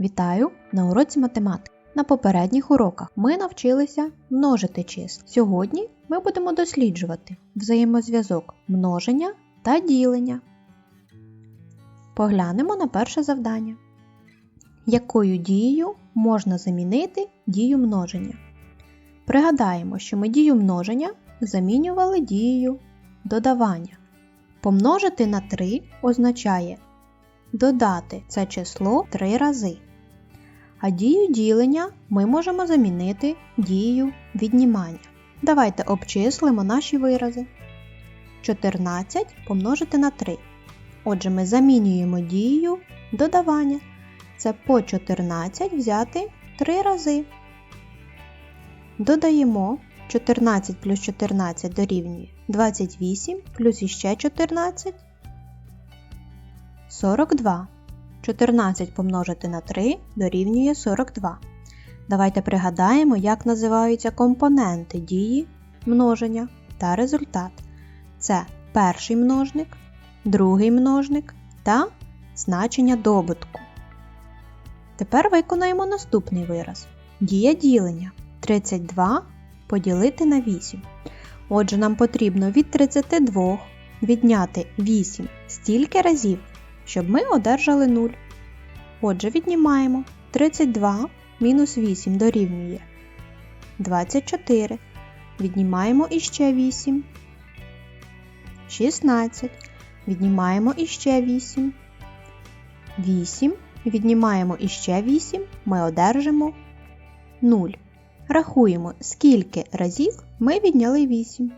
Вітаю на уроці математики. На попередніх уроках ми навчилися множити числа. Сьогодні ми будемо досліджувати взаємозв'язок множення та ділення. Поглянемо на перше завдання. Якою дією можна замінити дію множення? Пригадаємо, що ми дію множення замінювали дією додавання. Помножити на 3 означає додати це число 3 рази. А дію ділення ми можемо замінити дією віднімання. Давайте обчислимо наші вирази. 14 помножити на 3. Отже, ми замінюємо дією додавання. Це по 14 взяти 3 рази. Додаємо 14 плюс 14 дорівнює 28 плюс іще 14 42. 14 помножити на 3 дорівнює 42. Давайте пригадаємо, як називаються компоненти дії множення та результат. Це перший множник, другий множник та значення добутку. Тепер виконаємо наступний вираз. Дія ділення 32 поділити на 8. Отже, нам потрібно від 32 відняти 8 стільки разів, щоб ми одержали 0. Отже, віднімаємо 32 мінус 8 дорівнює 24. Віднімаємо іще 8. 16. Віднімаємо іще 8. 8. Віднімаємо іще 8. Ми одержимо 0. Рахуємо, скільки разів ми відняли 8.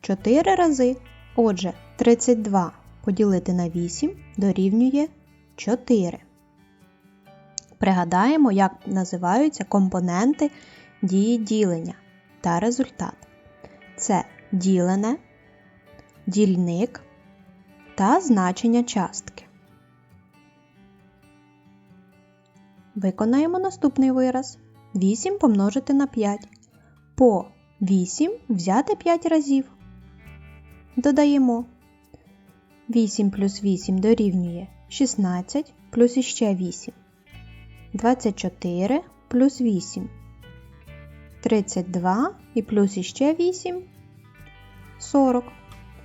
4 рази. Отже, 32 поділити на 8 дорівнює 4. Пригадаємо, як називаються компоненти дії ділення та результат. Це ділене, дільник та значення частки. Виконаємо наступний вираз. 8 помножити на 5. По 8 взяти 5 разів. Додаємо 8 плюс 8 дорівнює 16 плюс іще 8. 24 плюс 8. 32 і плюс іще 8 40.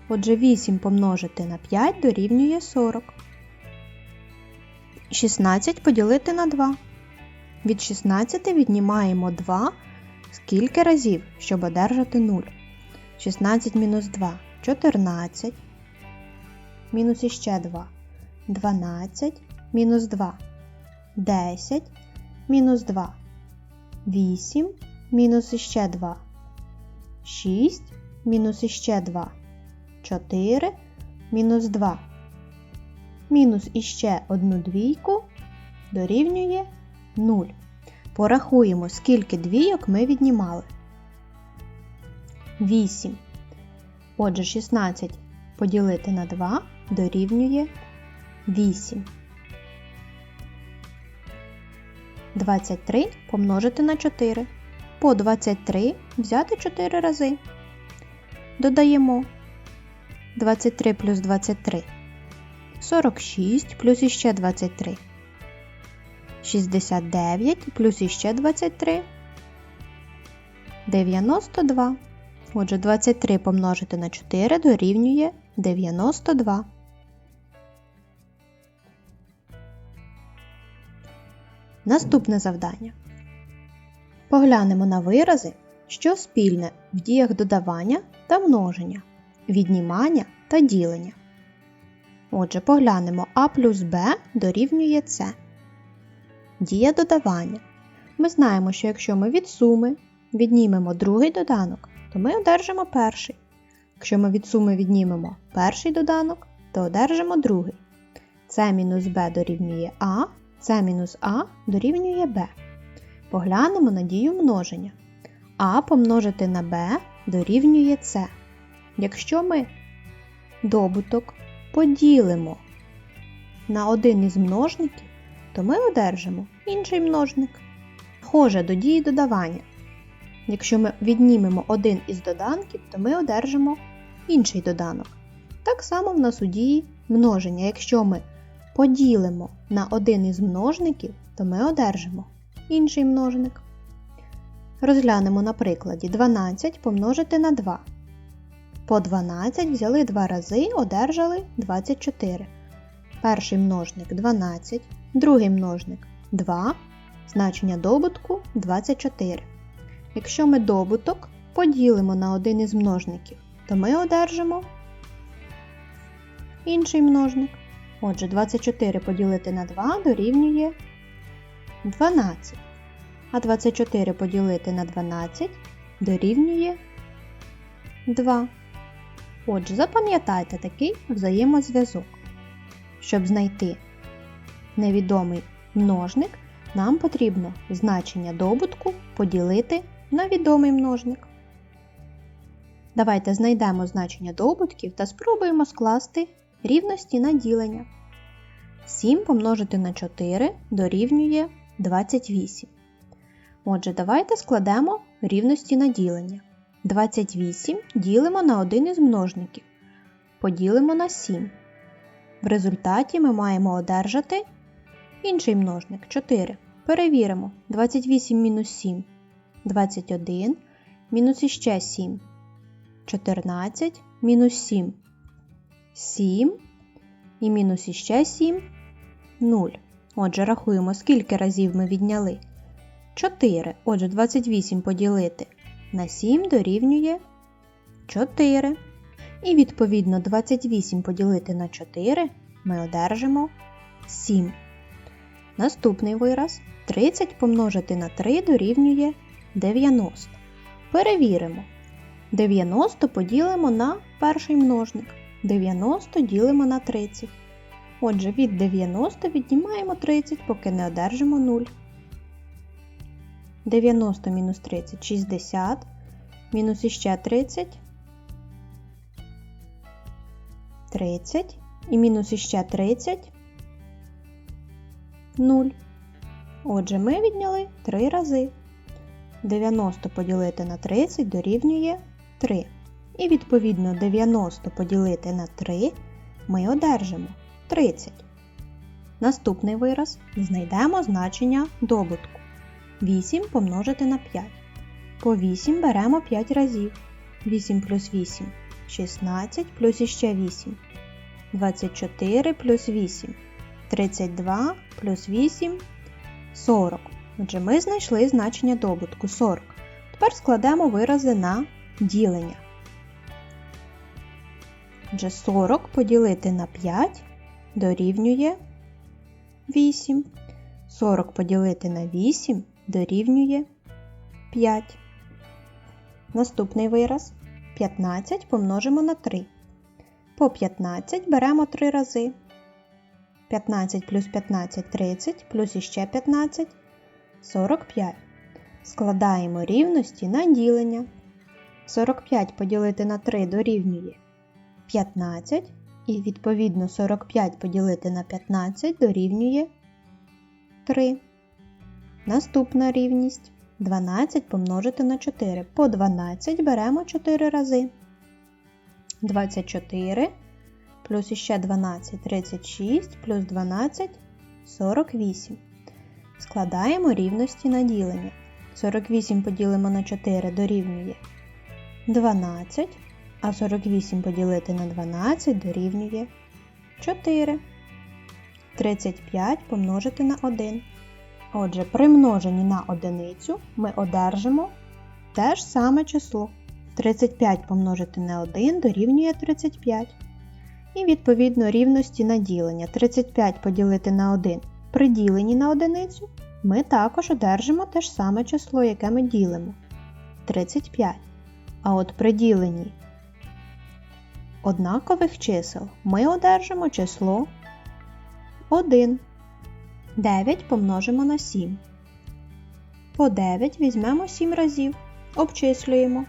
Отже, 8 помножити на 5 дорівнює 40. 16 поділити на 2. Від 16 віднімаємо 2 скільки разів, щоб одержати 0. 16 мінус 2 14. Мінус іще 2 12. Мінус 2 10. Мінус 2 8. Мінус іще 2 6. Мінус іще 2 4. Мінус 2. Мінус іще одну двійку дорівнює 0. Порахуємо, скільки двійок ми віднімали. 8. Отже, 16 поділити на 2 дорівнює 8. 23 помножити на 4. По 23 взяти 4 рази. Додаємо 23 плюс 23. 46 плюс іще 23. 69 плюс іще 23. 92. Отже, 23 помножити на 4 дорівнює 92. Наступне завдання. Поглянемо на вирази, що спільне в діях додавання та множення, віднімання та ділення. Отже, поглянемо А плюс Б дорівнює С. Дія додавання. Ми знаємо, що якщо ми від суми віднімемо другий доданок, то ми одержимо перший. Якщо ми від суми віднімемо перший доданок, то одержимо другий. С мінус Б дорівнює А, С мінус А дорівнює Б. Поглянемо на дію множення. А помножити на Б дорівнює С. Якщо ми добуток поділимо на один із множників, то ми одержимо інший множник. Схоже до дії додавання. Якщо ми віднімемо один із доданків, то ми одержимо інший доданок. Так само в нас у дії множення. Якщо ми поділимо на один із множників, то ми одержимо інший множник. Розглянемо на прикладі 12 помножити на 2. По 12 взяли два рази, одержали 24. Перший множник 12, другий множник 2, значення добутку 24. Якщо ми добуток поділимо на один із множників, то ми одержимо інший множник. Отже, 24 поділити на 2 дорівнює 12. А 24 поділити на 12 дорівнює 2. Отже, запам'ятайте такий взаємозв'язок. Щоб знайти невідомий множник, нам потрібно значення добутку поділити на відомий множник. Давайте знайдемо значення добутків та спробуємо скласти рівності на ділення. 7 помножити на 4 дорівнює 28. Отже, давайте складемо рівності на ділення. 28 ділимо на один із множників. Поділимо на 7. В результаті ми маємо одержати інший множник 4. Перевіримо 28 мінус 7 21, мінус іще 7 14, мінус 7 7 і мінус іще 7 0. Отже, рахуємо, скільки разів ми відняли. 4. Отже, 28 поділити на 7 дорівнює 4. І відповідно 28 поділити на 4 ми одержимо 7. Наступний вираз 30 помножити на 3 дорівнює 90. Перевіримо. 90 поділимо на перший множник. 90 ділимо на 30. Отже, від 90 віднімаємо 30, поки не одержимо 0. 90 мінус 30 60. Мінус іще 30. 30. І мінус іще 30. 0. Отже, ми відняли 3 рази. 90 поділити на 30 дорівнює 3. І відповідно 90 поділити на 3 ми одержимо 30. Наступний вираз знайдемо значення добутку. 8 помножити на 5. По 8 беремо 5 разів. 8 плюс 8 16 плюс іще 8. 24 плюс 8. 32 плюс 8 40. Отже, ми знайшли значення добутку 40. Тепер складемо вирази на ділення. Отже, 40 поділити на 5 дорівнює 8. 40 поділити на 8 дорівнює 5. Наступний вираз 15 помножимо на 3. По 15 беремо 3 рази. 15 плюс 15 30, плюс іще 15 45. Складаємо рівності на ділення. 45 поділити на 3 дорівнює 15. І відповідно 45 поділити на 15 дорівнює 3. Наступна рівність 12 помножити на 4. По 12 беремо 4 рази. 24 плюс іще 12 36 плюс 12 48. Складаємо рівності на ділення. 48 поділимо на 4 дорівнює 12, а 48 поділити на 12 дорівнює 4. 35 помножити на 1. Отже, при множенні на одиницю ми одержимо те ж саме число. 35 помножити на 1 дорівнює 35. І відповідно рівності на ділення. 35 поділити на 1 при діленні на одиницю ми також одержимо те ж саме число, яке ми ділимо 35. А от при діленні однакових чисел ми одержимо число 1. 9 помножимо на 7. По 9 візьмемо 7 разів. Обчислюємо.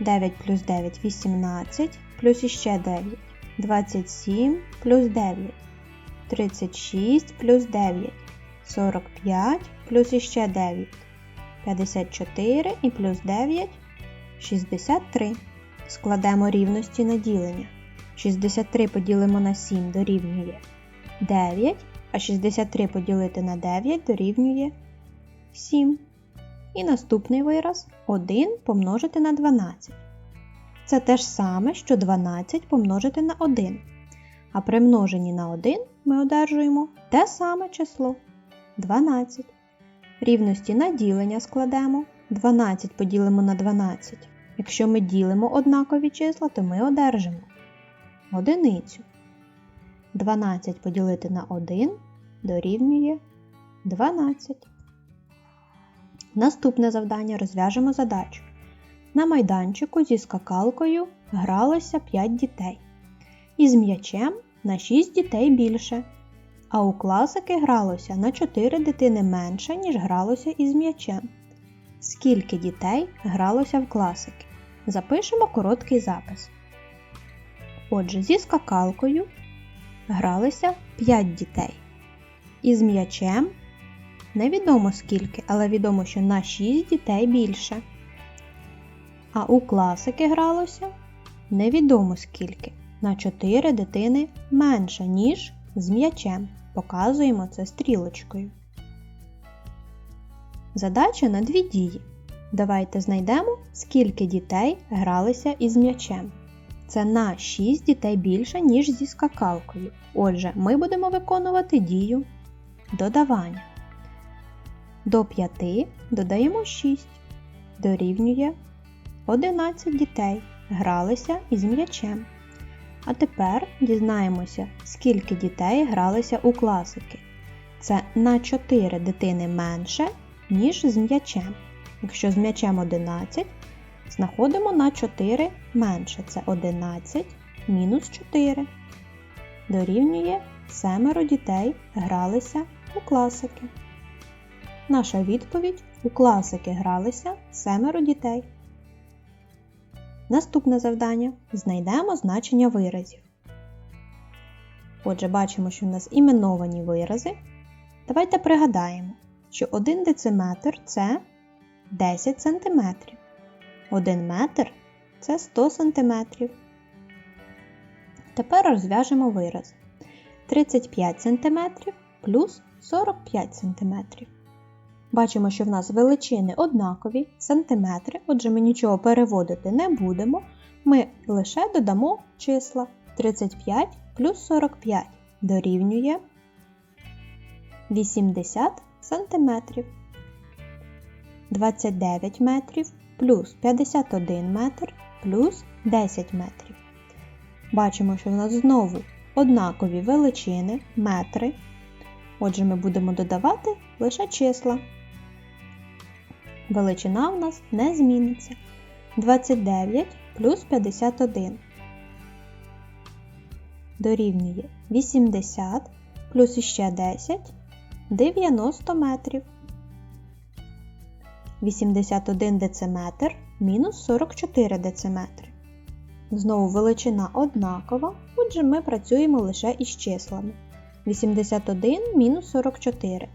9 плюс 9 18, плюс іще 9 27 плюс 9, 36 плюс 9, 45 плюс іще 9, 54 і плюс 9 63. Складемо рівності на ділення. 63 поділимо на 7 дорівнює 9, а 63 поділити на 9 дорівнює 7. І наступний вираз 1 помножити на 12. Це те ж саме, що 12 помножити на 1. А при множенні на 1 ми одержуємо те саме число 12. Рівності на ділення складемо. 12 поділимо на 12. Якщо ми ділимо однакові числа, то ми одержимо одиницю. 12 поділити на 1 дорівнює 12. Наступне завдання розв'яжемо задачу. На майданчику зі скакалкою гралося 5 дітей. Із м'ячем на 6 дітей більше. А у класики гралося на 4 дитини менше, ніж гралося із м'ячем. Скільки дітей гралося в класики? Запишемо короткий запис. Отже, зі скакалкою гралися 5 дітей. Із м'ячем невідомо скільки, але відомо, що на 6 дітей більше. А у класики гралося невідомо скільки. На 4 дитини менше, ніж з м'ячем. Показуємо це стрілочкою. Задача на дві дії. Давайте знайдемо, скільки дітей гралися із м'ячем. Це на 6 дітей більше, ніж зі скакалкою. Отже, ми будемо виконувати дію додавання. До 5 додаємо 6. Дорівнює 11 дітей гралися із м'ячем. А тепер дізнаємося, скільки дітей гралися у класики. Це на 4 дитини менше, ніж з м'ячем. Якщо з м'ячем 11, знаходимо на 4 менше. Це 11 мінус 4. Дорівнює семеро дітей гралися у класики. Наша відповідь у класики гралися семеро дітей. Наступне завдання знайдемо значення виразів. Отже, бачимо, що в нас іменовані вирази. Давайте пригадаємо, що 1 дециметр це 10 см. 1 метр це 100 см. Тепер розв'яжемо вираз. 35 см плюс 45 см. Бачимо, що в нас величини однакові, сантиметри, отже, ми нічого переводити не будемо. Ми лише додамо числа 35 плюс 45 дорівнює 80 сантиметрів. 29 метрів плюс 51 метр плюс 10 метрів. Бачимо, що в нас знову однакові величини метри. Отже, ми будемо додавати лише числа величина в нас не зміниться. 29 плюс 51 дорівнює 80 плюс іще 10 90 метрів. 81 дециметр мінус 44 дециметри. Знову величина однакова, отже, ми працюємо лише із числами. 81 мінус 44.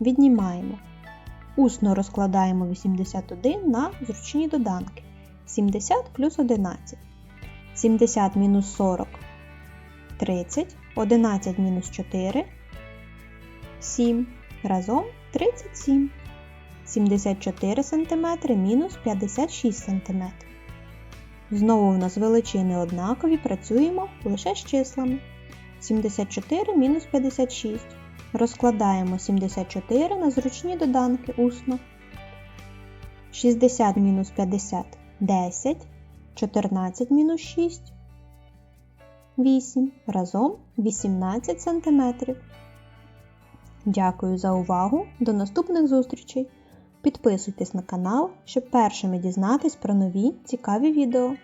Віднімаємо Усно розкладаємо 81 на зручні доданки. 70 плюс 11. 70 мінус 40 30, 11 мінус 4 7. Разом 37. 74 см мінус 56 см. Знову в нас величини однакові, працюємо лише з числами. 74 мінус 56. Розкладаємо 74 на зручні доданки усно. 60 мінус 50 10, 14 мінус 6, 8. Разом 18 см. Дякую за увагу! До наступних зустрічей! Підписуйтесь на канал, щоб першими дізнатись про нові цікаві відео.